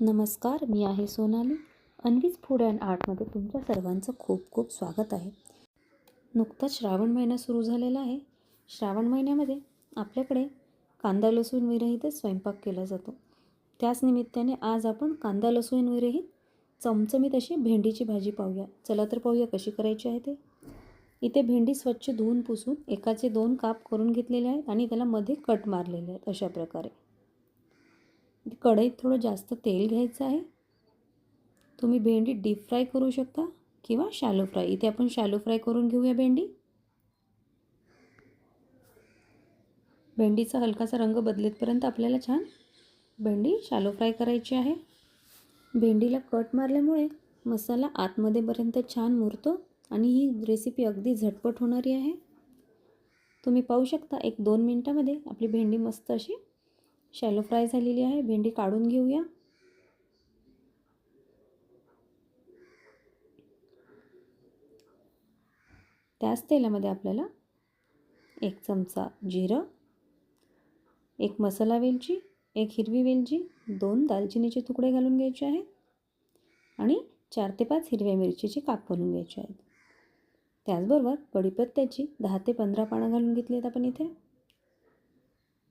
नमस्कार मी आहे सोनाली. अन्वीज फूड अँड आर्टमध्ये तुमच्या सर्वांचं खूप खूप स्वागत आहे. नुकताच श्रावण महिना सुरू झालेला आहे. श्रावण महिन्यामध्ये आपल्याकडे कांदा लसूण विरहितच स्वयंपाक केला जातो. त्याच निमित्ताने आज आपण कांदा लसूण विरहित चमचमीत अशी भेंडीची भाजी पाहूया. चला तर पाहूया कशी करायची आहे ते. इथे भेंडी स्वच्छ धुवून पुसून एकाचे दोन काप करून घेतलेले आहेत आणि त्याला मध्ये कट मारलेले आहेत अशा प्रकारे. म्हणजे कढईत थोडं जास्त तेल घ्यायचं आहे. तुम्ही भेंडी डीप फ्राय करू शकता किंवा शॅलो फ्राय इथे आपण शॅलो फ्राय करून घेऊया भेंडी. भेंडीचा हलकासा रंग बदलेतपर्यंत आपल्याला छान भेंडी शॅलो फ्राय करायची आहे. भेंडीला कट मारल्यामुळे मसाला आतमध्येपर्यंत छान मुरतो आणि ही रेसिपी अगदी झटपट होणारी आहे. तुम्ही पाहू शकता एक दोन मिनटामध्ये आपली भेंडी मस्त अशी शॅलो फ्राय झालेली आहे. भेंडी काढून घेऊया. त्याच तेलामध्ये आपल्याला एक चमचा जिरं एक मसाला वेलची एक हिरवी वेलची दोन दालचिनीचे तुकडे घालून घ्यायचे आहेत आणि चार ते पाच हिरव्या मिरचीचे काप करून घ्यायचे आहेत. त्याचबरोबर कढीपत्त्याची दहा ते पंधरा पानं घालून घेतली आहेत आपण इथे.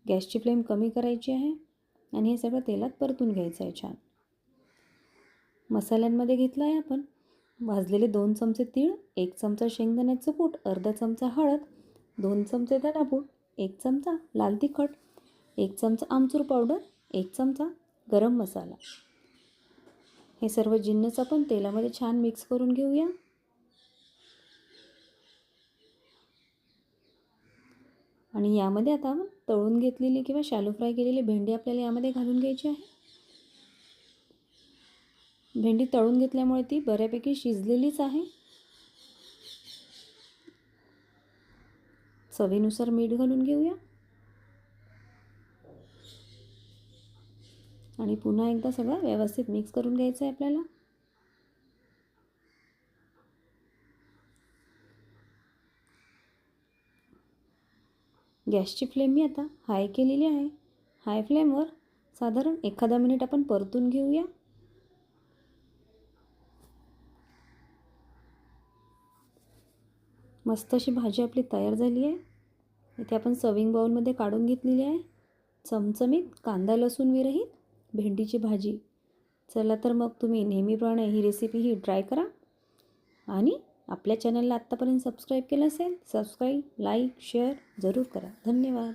गॅसची फ्लेम कमी करायची आहे आणि हे सगळं तेलात परतून घ्यायचं आहे छान. मसाल्यांमध्ये घेतलं आहे आपण. भाजलेले दोन चमचे तीळ एक चमचा शेंगदाण्याचं कूट अर्धा चमचा हळद दोन चमचे धनापूड एक चमचा लाल तिखट एक चमचा आमचूर पावडर एक चमचा गरम मसाला. हे सर्व जिन्नस आपण तेलामध्ये छान मिक्स करून घेऊया. आणि यामध्ये आता तळून घेतलेली किंवा शॅलो फ्राय केलेली भेंडी आपल्याला यामध्ये घालून घ्यायची आहे. भेंडी तळून घेतल्यामुळे ती बऱ्यापैकी शिजलेलीच आहे. चवीनुसार मीठ घालून घेऊया. आणि पुन्हा एकदा सगळं व्यवस्थित मिक्स करून घ्यायचं आहे आपल्याला. गॅसची फ्लेम मी आता हाय केलेली आहे. हाय फ्लेमवर साधारण एखादा मिनिट आपण परतून घेऊया. मस्त अशी भाजी आपली तयार झाली आहे. इथे आपण सर्विंग बाउलमध्ये काढून घेतलेली आहे. चमचमीत कांदा लसूण विरहित भेंडीची भाजी. चला तर मग तुम्ही नेहमीप्रमाणे ही रेसिपी ही ट्राय करा. आणि आपल्या चॅनलला आत्तापर्यंत सबस्क्राईब केलं असेल सबस्क्राईब लाईक शेअर जरूर करा. धन्यवाद.